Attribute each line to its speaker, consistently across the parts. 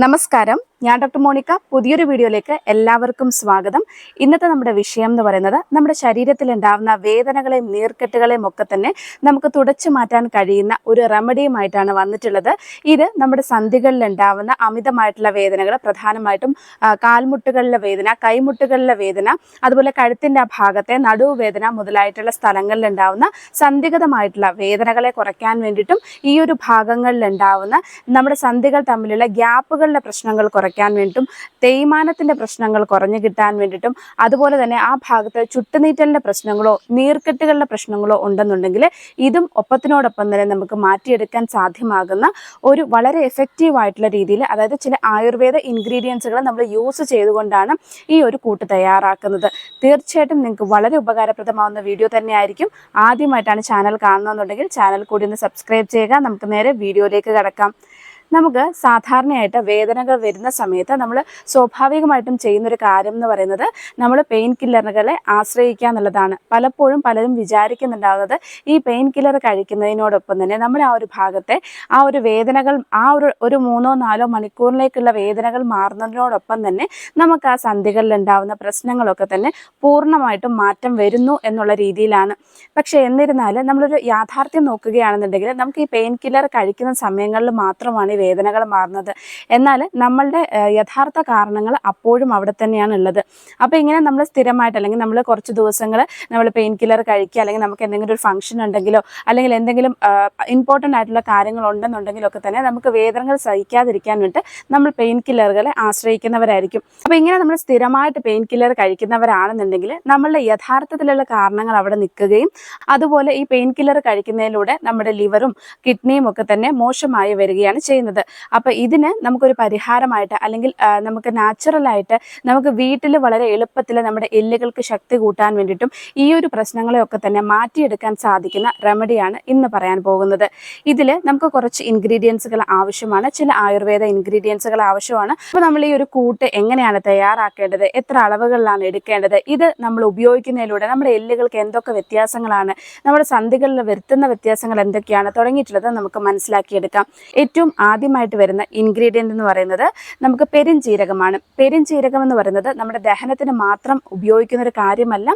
Speaker 1: നമസ്കാരം ഞാൻ doctor Monica. പുതിയൊരു വീഡിയോയിലേക്ക് എല്ലാവർക്കും സ്വാഗതം. ഇന്നത്തെ നമ്മുടെ വിഷയം എന്ന് പറയുന്നത് നമ്മുടെ ശരീരത്തിൽ ഉണ്ടാകുന്ന വേദനകളെയും നീർക്കെട്ടുകളെയും ഒക്കെ തന്നെ നമുക്ക് തുടച്ചു മാറ്റാൻ കഴിയുന്ന ഒരു റെമഡിയുമായിട്ടാണ് വന്നിട്ടുള്ളത്. ഇത് നമ്മുടെ സന്ധികളിൽ ഉണ്ടാവുന്ന അമിതമായിട്ടുള്ള വേദനകൾ പ്രധാനമായിട്ടും കാൽമുട്ടുകളിലെ വേദന കൈമുട്ടുകളിലെ വേദന അതുപോലെ കഴുത്തിന്റെ ഭാഗത്തെ ഭാഗത്തെ നടുവുവേദന മുതലായിട്ടുള്ള സ്ഥലങ്ങളിൽ ഉണ്ടാവുന്ന സന്ധിഗതമായിട്ടുള്ള വേദനകളെ കുറയ്ക്കാൻ വേണ്ടിയിട്ടും ഈ ഒരു ഭാഗങ്ങളിൽ ഉണ്ടാവുന്ന നമ്മുടെ സന്ധികൾ തമ്മിലുള്ള ഗ്യാപ്പുകളുടെ പ്രശ്നങ്ങൾ കുറയ്ക്കാൻ വേണ്ടിയിട്ടും തേയ്മാനത്തിന്റെ പ്രശ്നങ്ങൾ കുറഞ്ഞു കിട്ടാൻ വേണ്ടിയിട്ടും അതുപോലെ തന്നെ ആ ഭാഗത്ത് ചുട്ടുനീറ്റലിന്റെ പ്രശ്നങ്ങളോ നീർക്കെട്ടുകളുടെ പ്രശ്നങ്ങളോ ഉണ്ടെന്നുണ്ടെങ്കിൽ ഇതും ഒപ്പത്തിനോടൊപ്പം തന്നെ നമുക്ക് മാറ്റിയെടുക്കാൻ സാധ്യമാകുന്ന ഒരു വളരെ എഫക്റ്റീവ് ആയിട്ടുള്ള രീതിയിൽ അതായത് ചില ആയുർവേദ ഇൻഗ്രീഡിയൻസുകൾ നമ്മൾ യൂസ് ചെയ്തുകൊണ്ടാണ് ഈ ഒരു കൂട്ട് തയ്യാറാക്കുന്നത്. തീർച്ചയായിട്ടും നിങ്ങൾക്ക് വളരെ ഉപകാരപ്രദമാവുന്ന വീഡിയോ തന്നെയായിരിക്കും. ആദ്യമായിട്ടാണ് ചാനൽ കാണുന്നതെന്നുണ്ടെങ്കിൽ ചാനൽ കൂടി ഒന്ന് സബ്സ്ക്രൈബ് ചെയ്യുക. നമുക്ക് നേരെ വീഡിയോയിലേക്ക് കിടക്കാം. നമുക്ക് സാധാരണയായിട്ട് വേദനകൾ വരുന്ന സമയത്ത് നമ്മൾ സ്വാഭാവികമായിട്ടും ചെയ്യുന്നൊരു കാര്യം എന്ന് പറയുന്നത് നമ്മൾ പെയിൻ കില്ലറുകളെ ആശ്രയിക്കുക എന്നുള്ളതാണ്. പലപ്പോഴും പലരും വിചാരിക്കുന്നുണ്ടാവുന്നത് ഈ പെയിൻ കില്ലർ കഴിക്കുന്നതിനോടൊപ്പം തന്നെ നമ്മുടെ ആ ഒരു ഭാഗത്തെ ആ ഒരു വേദനകൾ ആ ഒരു ഒരു മൂന്നോ നാലോ മണിക്കൂറിലേക്കുള്ള വേദനകൾ മാറുന്നതിനോടൊപ്പം തന്നെ നമുക്ക് ആ സന്ധികളിൽ ഉണ്ടാവുന്ന പ്രശ്നങ്ങളൊക്കെ തന്നെ പൂർണമായിട്ടും മാറ്റം വരുന്നു എന്നുള്ള രീതിയിലാണ്. പക്ഷേ എന്നിരുന്നാലും നമ്മളൊരു യാഥാർത്ഥ്യം നോക്കുകയാണെന്നുണ്ടെങ്കിൽ നമുക്ക് ഈ പെയിൻ കില്ലർ കഴിക്കുന്ന സമയങ്ങളിൽ മാത്രമാണ് വേദനകൾ മാറുന്നത്. എന്നാൽ നമ്മളുടെ യഥാർത്ഥ കാരണങ്ങൾ അപ്പോഴും അവിടെ തന്നെയാണ് ഉള്ളത്. അപ്പോൾ ഇങ്ങനെ നമ്മൾ സ്ഥിരമായിട്ട് അല്ലെങ്കിൽ നമ്മൾ കുറച്ച് ദിവസങ്ങൾ നമ്മൾ പെയിൻ കില്ലർ കഴിക്കുക അല്ലെങ്കിൽ നമുക്ക് എന്തെങ്കിലും ഒരു ഫംഗ്ഷൻ ഉണ്ടെങ്കിലോ അല്ലെങ്കിൽ എന്തെങ്കിലും ഇമ്പോർട്ടന്റ് ആയിട്ടുള്ള കാര്യങ്ങൾ ഉണ്ടെന്നുണ്ടെങ്കിലോ ഒക്കെ തന്നെ നമുക്ക് വേദനകൾ സഹിക്കാതിരിക്കാൻ വേണ്ടി നമ്മൾ പെയിൻ കില്ലറുകളെ ആശ്രയിക്കുന്നവരായിരിക്കും. അപ്പോൾ ഇങ്ങനെ നമ്മൾ സ്ഥിരമായിട്ട് പെയിൻ കില്ലർ കഴിക്കുന്നവരാണെന്നുണ്ടെങ്കിൽ നമ്മളുടെ യഥാർത്ഥത്തിലുള്ള കാരണങ്ങൾ അവിടെ നിൽക്കുകയും അതുപോലെ ഈ പെയിൻ കില്ലർ കഴിക്കുന്നതിലൂടെ നമ്മുടെ ലിവറും കിഡ്നിയും ഒക്കെ തന്നെ മോശമായി വരികയാണ് ചെയ്യുന്നത്. അപ്പോൾ ഇതിന് നമുക്കൊരു പരിഹാരമായിട്ട് അല്ലെങ്കിൽ നമുക്ക് നാച്ചുറലായിട്ട് നമുക്ക് വീട്ടിൽ വളരെ എളുപ്പത്തിൽ നമ്മുടെ എല്ലുകൾക്ക് ശക്തി കൂട്ടാൻ വേണ്ടിയിട്ടും ഈ ഒരു പ്രശ്നങ്ങളെയൊക്കെ തന്നെ മാറ്റിയെടുക്കാൻ സാധിക്കുന്ന റെമഡിയാണ് ഇന്ന് പറയാൻ പോകുന്നത്. ഇതിൽ നമുക്ക് കുറച്ച് ഇൻഗ്രീഡിയൻസുകൾ ആവശ്യമാണ്. ചില ആയുർവേദ ഇൻഗ്രീഡിയൻസുകൾ ആവശ്യമാണ്. അപ്പോൾ നമ്മൾ ഈ ഒരു കൂട്ട് എങ്ങനെയാണ് തയ്യാറാക്കേണ്ടത്? എത്ര അളവുകളിലാണ് എടുക്കേണ്ടത്? ഇത് നമ്മൾ ഉപയോഗിക്കുന്നതിലൂടെ നമ്മുടെ എല്ലുകൾക്ക് എന്തൊക്കെ വ്യത്യാസങ്ങളാണ്? നമ്മുടെ സന്ധികളിൽ വരുത്തുന്ന വ്യത്യാസങ്ങൾ എന്തൊക്കെയാണ്? തുടങ്ങിയിട്ടുള്ളത് നമുക്ക് മനസ്സിലാക്കിയെടുക്കാം. ഏറ്റവും ആദ്യമായിട്ട് വരുന്ന ഇൻഗ്രീഡിയന്റ് എന്ന് പറയുന്നത് നമുക്ക് പെരുംജീരകമാണ്. പെരുംജീരകം എന്ന് പറയുന്നത് നമ്മുടെ ദഹനത്തിന് മാത്രം ഉപയോഗിക്കുന്ന ഒരു കാര്യമല്ല.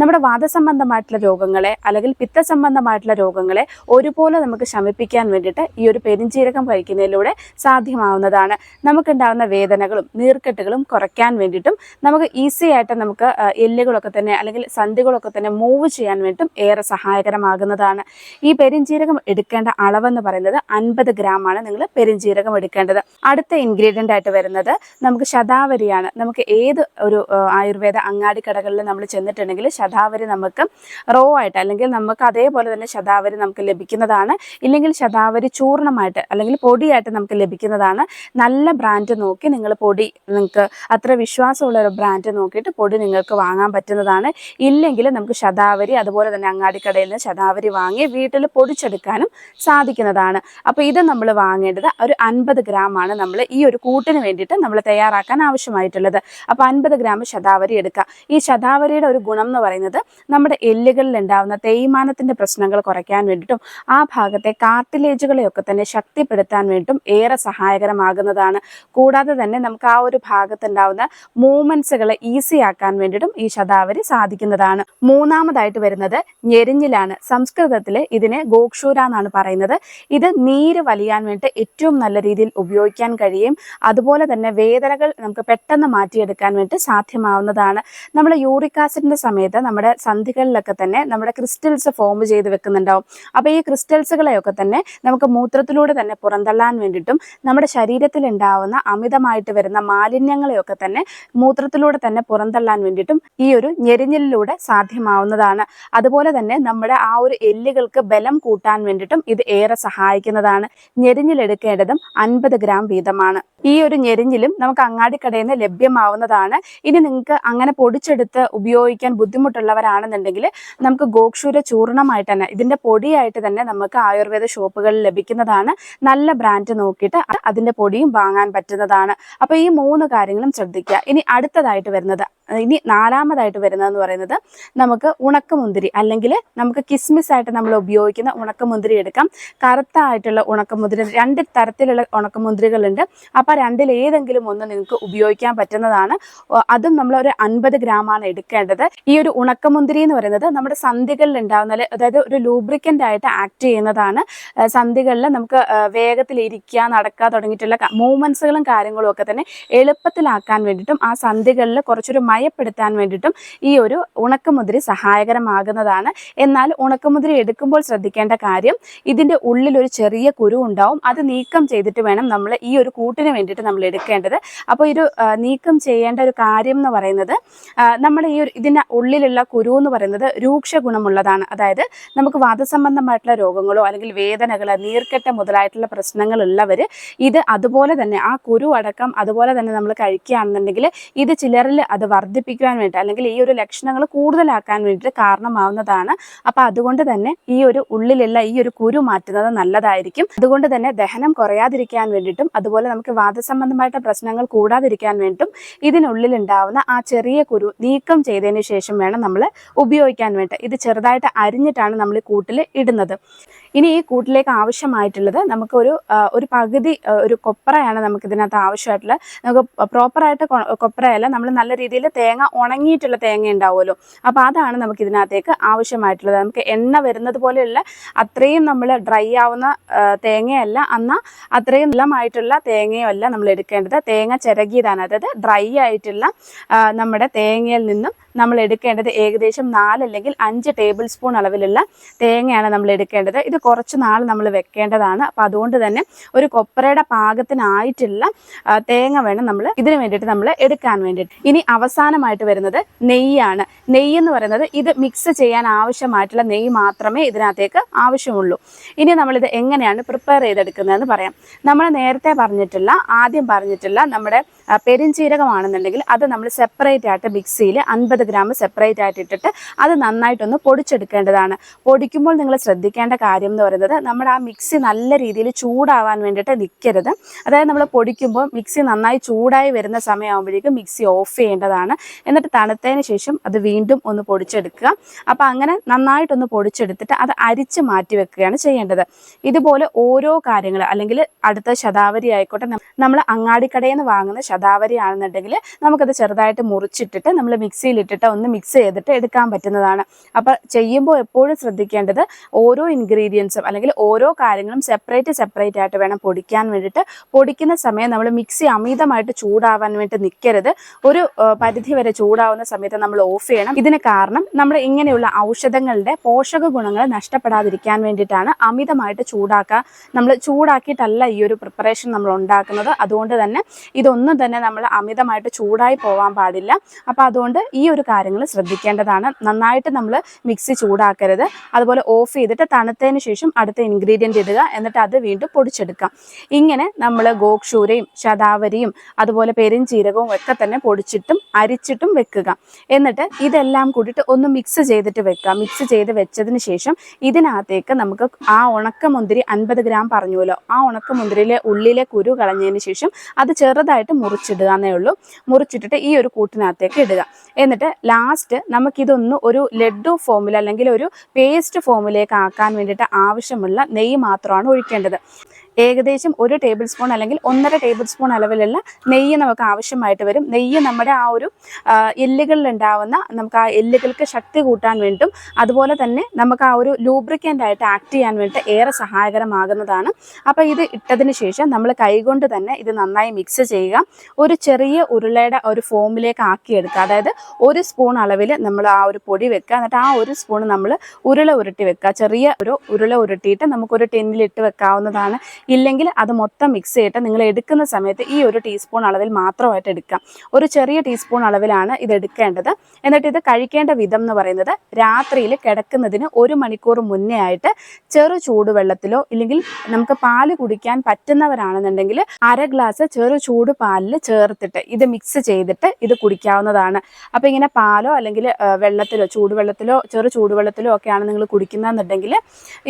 Speaker 1: നമ്മുടെ വാദസംബന്ധമായിട്ടുള്ള രോഗങ്ങളെ അല്ലെങ്കിൽ പിത്തസംബന്ധമായിട്ടുള്ള രോഗങ്ങളെ ഒരുപോലെ നമുക്ക് ശമിപ്പിക്കാൻ വേണ്ടിയിട്ട് ഈ ഒരു പെരുംജീരകം കഴിക്കുന്നതിലൂടെ സാധ്യമാവുന്നതാണ്. നമുക്കുണ്ടാകുന്ന വേദനകളും നീർക്കെട്ടുകളും കുറയ്ക്കാൻ വേണ്ടിയിട്ടും നമുക്ക് ഈസി ആയിട്ട് നമുക്ക് എല്ലുകളൊക്കെ തന്നെ അല്ലെങ്കിൽ സന്ധികളൊക്കെ തന്നെ മൂവ് ചെയ്യാൻ വേണ്ടിയിട്ടും ഏറെ സഹായകരമാകുന്നതാണ്. ഈ പെരുംജീരകം എടുക്കേണ്ട അളവെന്ന് പറയുന്നത് അൻപത് ഗ്രാം ആണ് നിങ്ങൾ പെരുംജീരകം എടുക്കേണ്ടത് അടുത്ത ഇൻഗ്രീഡിയന്റ് ആയിട്ട് വരുന്നത് നമുക്ക് ശതാവരിയാണ്. നമുക്ക് ഏത് ഒരു ആയുർവേദ അങ്ങാടി കടകളിൽ നമ്മൾ ചെന്നിട്ടുണ്ടെങ്കിൽ ശതാവരി നമുക്ക് റോ ആയിട്ട് അല്ലെങ്കിൽ നമുക്ക് അതേപോലെ തന്നെ ശതാവരി നമുക്ക് ലഭിക്കുന്നതാണ്. ഇല്ലെങ്കിൽ ശതാവരി ചൂർണമായിട്ട് അല്ലെങ്കിൽ പൊടിയായിട്ട് നമുക്ക് ലഭിക്കുന്നതാണ്. നല്ല ബ്രാൻഡ് നോക്കി നിങ്ങൾ പൊടി നിങ്ങൾക്ക് അത്ര വിശ്വാസമുള്ള ഒരു ബ്രാൻഡ് നോക്കിയിട്ട് പൊടി നിങ്ങൾക്ക് വാങ്ങാൻ പറ്റുന്നതാണ്. ഇല്ലെങ്കിൽ നമുക്ക് ശതാവരി അതുപോലെ തന്നെ അങ്ങാടിക്കടയിൽ നിന്ന് ശതാവരി വാങ്ങി വീട്ടിൽ പൊടിച്ചെടുക്കാനും സാധിക്കുന്നതാണ്. അപ്പോൾ ഇത് നമ്മൾ വാങ്ങേണ്ടത് ഒരു അൻപത് ഗ്രാം ആണ് നമ്മൾ ഈ ഒരു കൂട്ടിന് വേണ്ടിയിട്ട് നമ്മൾ തയ്യാറാക്കാൻ ആവശ്യമായിട്ടുള്ളത്. അപ്പോൾ അൻപത് ഗ്രാം ശതാവരി എടുക്കുക ഈ ശതാവരിയുടെ ഒരു ഗുണം എന്ന് പറയുന്നത് നമ്മുടെ എല്ലുകളിൽ ഉണ്ടാകുന്ന തേയ്മാനത്തിന്റെ പ്രശ്നങ്ങൾ കുറയ്ക്കാൻ വേണ്ടിയിട്ടും ആ ഭാഗത്തെ കാർട്ടിലേജുകളെയൊക്കെ തന്നെ ശക്തിപ്പെടുത്താൻ വേണ്ടിയിട്ടും ഏറെ സഹായകരമാകുന്നതാണ്. കൂടാതെ തന്നെ നമുക്ക് ആ ഒരു ഭാഗത്തുണ്ടാവുന്ന മൂവ്മെന്റ്സുകളെ ഈസി ആക്കാൻ വേണ്ടിയിട്ടും ഈ ശതാവരി സാധിക്കുന്നതാണ്. മൂന്നാമതായിട്ട് വരുന്നത് ഞെരിഞ്ഞിലാണ്. സംസ്കൃതത്തിൽ ഇതിനെ ഗോക്ഷൂര എന്നാണ് പറയുന്നത്. ഇത് നീര് വലിയാൻ വേണ്ടി ഏറ്റവും നല്ല രീതിയിൽ ഉപയോഗിക്കാൻ കഴിയും. അതുപോലെ തന്നെ വേദനകൾ നമുക്ക് പെട്ടെന്ന് മാറ്റിയെടുക്കാൻ വേണ്ടി സാധ്യമാവുന്നതാണ്. നമ്മൾ യൂറിക് ആസിഡിന്റെ സമയത്ത് നമ്മുടെ സന്ധികളിലൊക്കെ തന്നെ നമ്മുടെ ക്രിസ്റ്റൽസ് ഫോം ചെയ്ത് വെക്കുന്നുണ്ടാവും. അപ്പോൾ ഈ ക്രിസ്റ്റൽസുകളെയൊക്കെ തന്നെ നമുക്ക് മൂത്രത്തിലൂടെ തന്നെ പുറന്തള്ളാൻ വേണ്ടിയിട്ടും നമ്മുടെ ശരീരത്തിൽ ഉണ്ടാവുന്ന അമിതമായിട്ട് വരുന്ന മാലിന്യങ്ങളെയൊക്കെ തന്നെ മൂത്രത്തിലൂടെ തന്നെ പുറന്തള്ളാൻ വേണ്ടിയിട്ടും ഈ ഒരു ഞെരിഞ്ഞിലൂടെ സാധ്യമാവുന്നതാണ്. അതുപോലെ തന്നെ നമ്മുടെ ആ ഒരു എല്ലുകൾക്ക് ബലം കൂട്ടാൻ വേണ്ടിയിട്ടും ഇത് ഏറെ സഹായിക്കുന്നതാണ്. ഞെരിഞ്ഞിലെടുക്കേണ്ടതും അൻപത് ഗ്രാം വീതമാണ്. ഈ ഒരു ഞെരിഞ്ഞിലും നമുക്ക് അങ്ങാടിക്കടയിൽ നിന്ന് ലഭ്യമാവുന്നതാണ്. ഇനി നിങ്ങൾക്ക് അങ്ങനെ പൊടിച്ചെടുത്ത് ഉപയോഗിക്കാൻ ബുദ്ധിമുട്ടുള്ളവരാണെന്നുണ്ടെങ്കിൽ നമുക്ക് ഗോക്ഷൂര ചൂർണമായിട്ട് തന്നെ ഇതിന്റെ പൊടിയായിട്ട് തന്നെ നമുക്ക് ആയുർവേദ ഷോപ്പുകളിൽ ലഭിക്കുന്നതാണ്. നല്ല ബ്രാൻഡ് നോക്കിയിട്ട് അതിന്റെ പൊടിയും വാങ്ങാൻ പറ്റുന്നതാണ്. അപ്പോൾ ഈ മൂന്ന് കാര്യങ്ങളും ശ്രദ്ധിക്കുക. ഇനി അടുത്തതായിട്ട് വരുന്നത് ഇനി നാലാമതായിട്ട് വരുന്നതെന്ന് പറയുന്നത് നമുക്ക് ഉണക്കമുന്തിരി അല്ലെങ്കിൽ നമുക്ക് കിസ്മിസ് ആയിട്ട് നമ്മൾ ഉപയോഗിക്കുന്ന ഉണക്കമുന്തിരി എടുക്കാം. കറുത്തായിട്ടുള്ള ഉണക്കമുന്തിരി രണ്ട് തരത്തിലുള്ള ഉണക്കമുന്തിരികളുണ്ട്. അപ്പോൾ രണ്ടിൽ ഏതെങ്കിലും ഒന്ന് നിങ്ങൾക്ക് ഉപയോഗിക്കാൻ പറ്റുന്നതാണ്. അതും നമ്മൾ ഒരു അൻപത് ഗ്രാമാണ് എടുക്കേണ്ടത്. ഈ ഒരു ഉണക്കമുന്തിരി എന്ന് പറയുന്നത് നമ്മുടെ സന്ധികളിൽ ഉണ്ടാകുന്ന അതായത് ഒരു ലൂബ്രിക്കന്റ് ആയിട്ട് ആക്ട് ചെയ്യുന്നതാണ്. സന്ധികളിൽ നമുക്ക് വേഗത്തിൽ ഇരിക്കുക നടക്കുക തുടങ്ങിയിട്ടുള്ള മൂവ്മെന്റ്സുകളും കാര്യങ്ങളും ഒക്കെ തന്നെ എളുപ്പത്തിലാക്കാൻ വേണ്ടിയിട്ടും ആ സന്ധികളിൽ കുറച്ചൊരു മയപ്പെടുത്താൻ വേണ്ടിയിട്ടും ഈ ഒരു ഉണക്കമുതിരി സഹായകരമാകുന്നതാണ്. എന്നാൽ ഉണക്കമുതിരി എടുക്കുമ്പോൾ ശ്രദ്ധിക്കേണ്ട കാര്യം ഇതിന്റെ ഉള്ളിൽ ഒരു ചെറിയ കുരു ഉണ്ടാവും. അത് നീക്കം ചെയ്തിട്ട് വേണം നമ്മൾ ഈ ഒരു കൂട്ടിന് വേണ്ടിയിട്ട് നമ്മൾ എടുക്കേണ്ടത്. അപ്പോൾ ഒരു നീക്കം ചെയ്യേണ്ട ഒരു കാര്യം എന്ന് പറയുന്നത് നമ്മൾ ഈ ഒരു ഇതിന്റെ ഉള്ളിലുള്ള കുരു എന്ന് പറയുന്നത് രൂക്ഷ ഗുണമുള്ളതാണ്. അതായത് നമുക്ക് വാദസംബന്ധമായിട്ടുള്ള രോഗങ്ങളോ അല്ലെങ്കിൽ വേദനകൾ നീർക്കെട്ട മുതലായിട്ടുള്ള പ്രശ്നങ്ങളുള്ളവർ ഇത് അതുപോലെ തന്നെ ആ കുരു അടക്കം അതുപോലെ തന്നെ നമ്മൾ കഴിക്കുകയാണെന്നുണ്ടെങ്കിൽ ഇത് ചിലരിൽ അത് വർദ്ധിപ്പിക്കുവാൻ വേണ്ടി അല്ലെങ്കിൽ ഈ ഒരു ലക്ഷണങ്ങൾ കൂടുതലാക്കാൻ വേണ്ടിയിട്ട് കാരണമാവുന്നതാണ്. അപ്പോൾ അതുകൊണ്ട് തന്നെ ഈ ഒരു ഉള്ളിലുള്ള ഈ ഒരു കുരു മാറ്റുന്നത് നല്ലതായിരിക്കും. അതുകൊണ്ട് തന്നെ ദഹനം കുറയാതിരിക്കാൻ വേണ്ടിയിട്ടും അതുപോലെ നമുക്ക് വാദസംബന്ധമായിട്ട് പ്രശ്നങ്ങൾ കൂടാതിരിക്കാൻ വേണ്ടിയിട്ടും ഇതിനുള്ളിൽ ഉണ്ടാവുന്ന ആ ചെറിയ കുരു നീക്കം ചെയ്തതിന് ശേഷം വേണം നമ്മൾ ഉപയോഗിക്കാൻ വേണ്ടി ഇത് ചെറുതായിട്ട് അരിഞ്ഞിട്ടാണ് നമ്മൾ കൂട്ടിൽ ഇടുന്നത്. ഇനി ഈ കൂട്ടിലേക്ക് ആവശ്യമായിട്ടുള്ളത് നമുക്കൊരു ഒരു പകുതി ഒരു കൊപ്രയാണ് നമുക്ക് ഇതിനകത്ത് ആവശ്യമായിട്ടുള്ളത്. നമുക്ക് പ്രോപ്പറായിട്ട് കൊപ്രയല്ല നമ്മൾ നല്ല രീതിയിൽ തേങ്ങ ഉണങ്ങിയിട്ടുള്ള തേങ്ങ ഉണ്ടാവുമല്ലോ. അപ്പോൾ അതാണ് നമുക്ക് ഇതിനകത്തേക്ക് ആവശ്യമായിട്ടുള്ളത്. നമുക്ക് എണ്ണ വരുന്നത് പോലെയുള്ള അത്രയും നമ്മൾ ഡ്രൈ ആവുന്ന തേങ്ങയല്ല. എന്നാൽ അത്രയും നല്ലമായിട്ടുള്ള തേങ്ങയല്ല നമ്മൾ എടുക്കേണ്ടത്. തേങ്ങ ചിരകിയതാണ്. അതായത് ഡ്രൈ ആയിട്ടുള്ള നമ്മുടെ തേങ്ങയിൽ നിന്നും നമ്മൾ എടുക്കേണ്ടത് ഏകദേശം നാലല്ലെങ്കിൽ അഞ്ച് ടേബിൾ സ്പൂൺ അളവിലുള്ള തേങ്ങയാണ് നമ്മൾ എടുക്കേണ്ടത്. ഇത് കുറച്ച് നാൾ നമ്മൾ വെക്കേണ്ടതാണ്. അപ്പോൾ അതുകൊണ്ട് തന്നെ ഒരു കൊപ്രയുടെ പാകത്തിനായിട്ടുള്ള തേങ്ങ വേണം നമ്മൾ ഇതിന് വേണ്ടിയിട്ട് നമ്മൾ എടുക്കാൻ വേണ്ടിയിട്ട്. ഇനി അവസാനമായിട്ട് വരുന്നത് നെയ്യാണ്. നെയ്യ് എന്ന് പറയുന്നത് ഇത് മിക്സ് ചെയ്യാൻ ആവശ്യമായിട്ടുള്ള നെയ്യ് മാത്രമേ ഇതിനകത്തേക്ക് ആവശ്യമുള്ളൂ. ഇനി നമ്മളിത് എങ്ങനെയാണ് പ്രിപ്പയർ ചെയ്തെടുക്കുന്നതെന്ന് പറയാം. നമ്മൾ നേരത്തെ പറഞ്ഞിട്ടുള്ള ആദ്യം പറഞ്ഞിട്ടുള്ള നമ്മുടെ ആ, പെരിഞ്ജീരകമാണെന്നുണ്ടെങ്കിൽ അത് നമ്മൾ സെപ്പറേറ്റ് ആയിട്ട് മിക്സിയിൽ അൻപത് ഗ്രാം സെപ്പറേറ്റ് ആയിട്ട് ഇട്ടിട്ട് അത് നന്നായിട്ടൊന്ന് പൊടിച്ചെടുക്കേണ്ടതാണ്. പൊടിക്കുമ്പോൾ നിങ്ങൾ ശ്രദ്ധിക്കേണ്ട കാര്യം എന്ന് പറയുന്നത് നമ്മുടെ ആ മിക്സി നല്ല രീതിയിൽ ചൂടാവാൻ വേണ്ടിയിട്ട് നിൽക്കരുത് അതായത് നമ്മൾ പൊടിക്കുമ്പോൾ മിക്സി നന്നായി ചൂടായി വരുന്ന സമയമാകുമ്പോഴേക്കും മിക്സി ഓഫ് ചെയ്യേണ്ടതാണ്. എന്നിട്ട് തണുത്തതിന് ശേഷം അത് വീണ്ടും ഒന്ന് പൊടിച്ചെടുക്കുക. അപ്പോൾ അങ്ങനെ നന്നായിട്ടൊന്ന് പൊടിച്ചെടുത്തിട്ട് അത് അരിച്ച് മാറ്റി വെക്കുകയാണ് ചെയ്യേണ്ടത്. ഇതുപോലെ ഓരോ കാര്യങ്ങൾ അല്ലെങ്കിൽ അടുത്ത ശതാവരി ആയിക്കോട്ടെ നമ്മൾ അങ്ങാടിക്കടയിൽ നിന്ന് വാങ്ങുന്ന ശതാവരി ആണെന്നുണ്ടെങ്കിൽ നമുക്കത് ചെറുതായിട്ട് മുറിച്ചിട്ടിട്ട് നമ്മൾ മിക്സിയിൽ മിക്സിയിലിട്ടിട്ട് ഒന്ന് മിക്സ് ചെയ്തിട്ട് എടുക്കാൻ പറ്റുന്നതാണ്. അപ്പോൾ ചെയ്യുമ്പോൾ എപ്പോഴും ശ്രദ്ധിക്കേണ്ടത് ഓരോ ഇൻഗ്രീഡിയൻസും അല്ലെങ്കിൽ ഓരോ കാര്യങ്ങളും സെപ്പറേറ്റ് സെപ്പറേറ്റ് ആയിട്ട് വേണം പൊടിക്കാൻ വേണ്ടിയിട്ട്. പൊടിക്കുന്ന സമയം നമ്മൾ മിക്സി അമിതമായിട്ട് ചൂടാവാൻ വേണ്ടി നിൽക്കരുത്. ഒരു പരിധി വരെ ചൂടാവുന്ന സമയത്ത് നമ്മൾ ഓഫ് ചെയ്യണം. ഇതിന് കാരണം നമ്മൾ ഇങ്ങനെയുള്ള ഔഷധങ്ങളുടെ പോഷക ഗുണങ്ങൾ നഷ്ടപ്പെടാതിരിക്കാൻ വേണ്ടിയിട്ടാണ് അമിതമായിട്ട് ചൂടാക്കുക നമ്മൾ ചൂടാക്കിയിട്ടല്ല ഈ ഒരു പ്രിപ്പറേഷൻ നമ്മൾ ഉണ്ടാക്കുന്നത്. അതുകൊണ്ട് തന്നെ ഇതൊന്നും തന്നെ നമ്മൾ അമിതമായിട്ട് ചൂടായി പോവാൻ പാടില്ല. അപ്പോൾ അതുകൊണ്ട് ഈ ഒരു കാര്യങ്ങൾ ശ്രദ്ധിക്കേണ്ടതാണ്. നന്നായിട്ട് നമ്മൾ മിക്സി ചൂടാക്കരുത്. അതുപോലെ ഓഫ് ചെയ്തിട്ട് തണുത്തതിന് ശേഷം അടുത്ത ഇൻഗ്രീഡിയന്റ് ഇടുക. എന്നിട്ട് അത് വീണ്ടും പൊടിച്ചെടുക്കാം. ഇങ്ങനെ നമ്മൾ ഗോക്ഷൂരയും ശതാവരിയും അതുപോലെ പെരിഞ്ചീരകവും ഒക്കെ തന്നെ പൊടിച്ചിട്ടും അരിച്ചിട്ടും വെക്കുക. എന്നിട്ട് ഇതെല്ലാം കൂടിയിട്ട് ഒന്ന് മിക്സ് ചെയ്തിട്ട് വെക്കുക. മിക്സ് ചെയ്ത് വെച്ചതിന് ശേഷം ഇതിനകത്തേക്ക് നമുക്ക് ആ ഉണക്കമുന്തിരി അൻപത് ഗ്രാം പറഞ്ഞുവല്ലോ. ആ ഉണക്കമുന്തിരിയിലെ ഉള്ളിലെ കുരു കളഞ്ഞതിന് ശേഷം അത് ചെറുതായിട്ട് മുറിച്ചിടുക എന്നേ ഉള്ളൂ. മുറിച്ചിട്ടിട്ട് ഈ ഒരു കൂട്ടിനകത്തേക്ക് ഇടുക. എന്നിട്ട് ലാസ്റ്റ് നമുക്കിതൊന്ന് ഒരു ലഡു ഫോമിൽ അല്ലെങ്കിൽ ഒരു പേസ്റ്റ് ഫോമിലേക്ക് ആക്കാൻ വേണ്ടിയിട്ട് ആവശ്യമുള്ള നെയ്യ് മാത്രമാണ് ഒഴിക്കേണ്ടത്. ഏകദേശം ഒരു ടേബിൾ സ്പൂൺ അല്ലെങ്കിൽ ഒന്നര ടേബിൾ സ്പൂൺ അളവിലുള്ള നെയ്യ് നമുക്ക് ആവശ്യമായിട്ട് വരും. നെയ്യ് നമ്മുടെ ആ ഒരു എല്ലുകളിലുണ്ടാവുന്ന നമുക്ക് ആ എല്ലുകൾക്ക് ശക്തി കൂട്ടാൻ വേണ്ടിയിട്ടും അതുപോലെ തന്നെ നമുക്ക് ആ ഒരു ലൂബ്രിക്കന്റ് ആയിട്ട് ആക്ട് ചെയ്യാൻ വേണ്ടിയിട്ട് ഏറെ സഹായകരമാകുന്നതാണ്. അപ്പോൾ ഇത് ഇട്ടതിന് ശേഷം നമ്മൾ കൈകൊണ്ട് തന്നെ ഇത് നന്നായി മിക്സ് ചെയ്യുക. ഒരു ചെറിയ ഉരുളയുടെ ഒരു ഫോമിലേക്ക് ആക്കിയെടുക്കുക. അതായത് ഒരു സ്പൂൺ അളവിൽ നമ്മൾ ആ ഒരു പൊടി വെക്കുക. എന്നിട്ട് ആ ഒരു സ്പൂൺ നമ്മൾ ഉരുള ഉരുട്ടി വെക്കുക. ചെറിയ ഒരു ഉരുള ഉരുട്ടിയിട്ട് നമുക്കൊരു ടിന്നിലിട്ട് വെക്കാവുന്നതാണ്. ഇല്ലെങ്കിൽ അത് മൊത്തം മിക്സ് ചെയ്തിട്ട് നിങ്ങൾ എടുക്കുന്ന സമയത്ത് ഈ ഒരു ടീസ്പൂൺ അളവിൽ മാത്രമായിട്ട് എടുക്കാം. ഒരു ചെറിയ ടീസ്പൂൺ അളവിലാണ് ഇത് എടുക്കേണ്ടത്. എന്നിട്ട് ഇത് കഴിക്കേണ്ട വിധം എന്ന് പറയുന്നത് രാത്രിയിൽ കിടക്കുന്നതിന് ഒരു മണിക്കൂർ മുന്നേ ആയിട്ട് ചെറു ചൂടുവെള്ളത്തിലോ ഇല്ലെങ്കിൽ നമുക്ക് പാൽ കുടിക്കാൻ പറ്റുന്നവരാണെന്നുണ്ടെങ്കിൽ അര ഗ്ലാസ് ചെറു ചൂട് പാലിൽ ചേർത്തിട്ട് ഇത് മിക്സ് ചെയ്തിട്ട് ഇത് കുടിക്കാവുന്നതാണ്. അപ്പോൾ ഇങ്ങനെ പാലോ അല്ലെങ്കിൽ വെള്ളത്തിലോ ചൂടുവെള്ളത്തിലോ ചെറു ചൂടുവെള്ളത്തിലോ ഒക്കെയാണ് നിങ്ങൾ കുടിക്കുന്നതെന്നുണ്ടെങ്കിൽ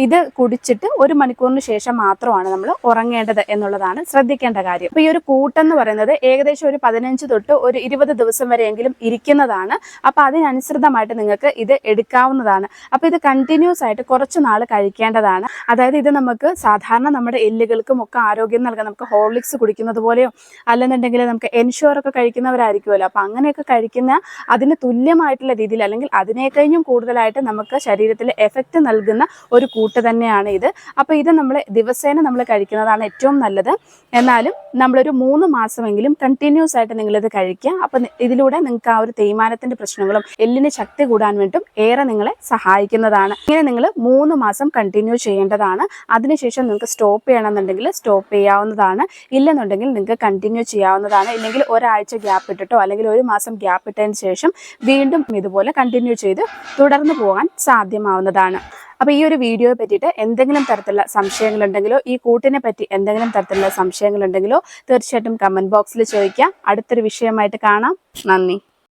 Speaker 1: ഇത് കുടിച്ചിട്ട് ഒരു മണിക്കൂറിന് ശേഷം മാത്രമാണ് നമ്മൾ നമ്മൾ ഉറങ്ങേണ്ടത് എന്നുള്ളതാണ് ശ്രദ്ധിക്കേണ്ട കാര്യം. അപ്പൊ ഈ ഒരു കൂട്ടെന്ന് പറയുന്നത് ഏകദേശം ഒരു പതിനഞ്ച് തൊട്ട് ഒരു ഇരുപത് ദിവസം വരെയെങ്കിലും ഇരിക്കുന്നതാണ്. അപ്പൊ അതിനനുസൃതമായിട്ട് നിങ്ങൾക്ക് ഇത് എടുക്കാവുന്നതാണ്. അപ്പൊ ഇത് കണ്ടിന്യൂസ് ആയിട്ട് കുറച്ച് നാൾ കഴിക്കേണ്ടതാണ്. അതായത് ഇത് നമുക്ക് സാധാരണ നമ്മുടെ എല്ലുകൾക്കും ഒക്കെ ആരോഗ്യം നൽകാൻ നമുക്ക് ഹോർലിക്സ് കുടിക്കുന്നത് പോലെയോ അല്ലെന്നുണ്ടെങ്കിൽ നമുക്ക് എൻഷുർ ഒക്കെ കഴിക്കുന്നവരായിരിക്കുമല്ലോ. അപ്പൊ അങ്ങനെയൊക്കെ കഴിക്കുന്ന അതിന് തുല്യമായിട്ടുള്ള രീതിയിൽ അല്ലെങ്കിൽ അതിനേക്കഴിഞ്ഞും കൂടുതലായിട്ട് നമുക്ക് ശരീരത്തിൽ എഫക്റ്റ് നൽകുന്ന ഒരു കൂട്ട് തന്നെയാണ് ഇത്. അപ്പോൾ ഇത് നമ്മൾ ദിവസേന നമ്മൾ കഴിക്കുന്നതാണ് ഏറ്റവും നല്ലത്. എന്നാലും നമ്മളൊരു മൂന്ന് മാസമെങ്കിലും കണ്ടിന്യൂസ് ആയിട്ട് നിങ്ങളിത് കഴിക്കുക. അപ്പം ഇതിലൂടെ നിങ്ങൾക്ക് ആ ഒരു തേയ്മാനത്തിന്റെ പ്രശ്നങ്ങളും എല്ലിന് ശക്തി കൂടാൻ വേണ്ടും ഏറെ നിങ്ങളെ സഹായിക്കുന്നതാണ്. ഇങ്ങനെ നിങ്ങൾ മൂന്ന് മാസം കണ്ടിന്യൂ ചെയ്യേണ്ടതാണ്. അതിനുശേഷം നിങ്ങൾക്ക് സ്റ്റോപ്പ് ചെയ്യണമെന്നുണ്ടെങ്കിൽ സ്റ്റോപ്പ് ചെയ്യാവുന്നതാണ്. ഇല്ലെന്നുണ്ടെങ്കിൽ നിങ്ങൾക്ക് കണ്ടിന്യൂ ചെയ്യാവുന്നതാണ്. ഇല്ലെങ്കിൽ ഒരാഴ്ച ഗ്യാപ്പ് ഇട്ടിട്ടോ അല്ലെങ്കിൽ ഒരു മാസം ഗ്യാപ്പ് ഇട്ടതിന് ശേഷം വീണ്ടും ഇതുപോലെ കണ്ടിന്യൂ ചെയ്ത് തുടർന്ന് പോകാൻ സാധ്യമാവുന്നതാണ്. അപ്പോൾ ഈ ഒരു വീഡിയോയെ പറ്റിയിട്ട് എന്തെങ്കിലും തരത്തിലുള്ള സംശയങ്ങളുണ്ടെങ്കിലോ ഈ കൂട്ടിനെ പറ്റി എന്തെങ്കിലും തരത്തിലുള്ള സംശയങ്ങളുണ്ടെങ്കിലോ തീർച്ചയായിട്ടും കമന്റ് ബോക്സിൽ ചോദിക്കാം. അടുത്തൊരു വിഷയമായിട്ട് കാണാം. നന്ദി.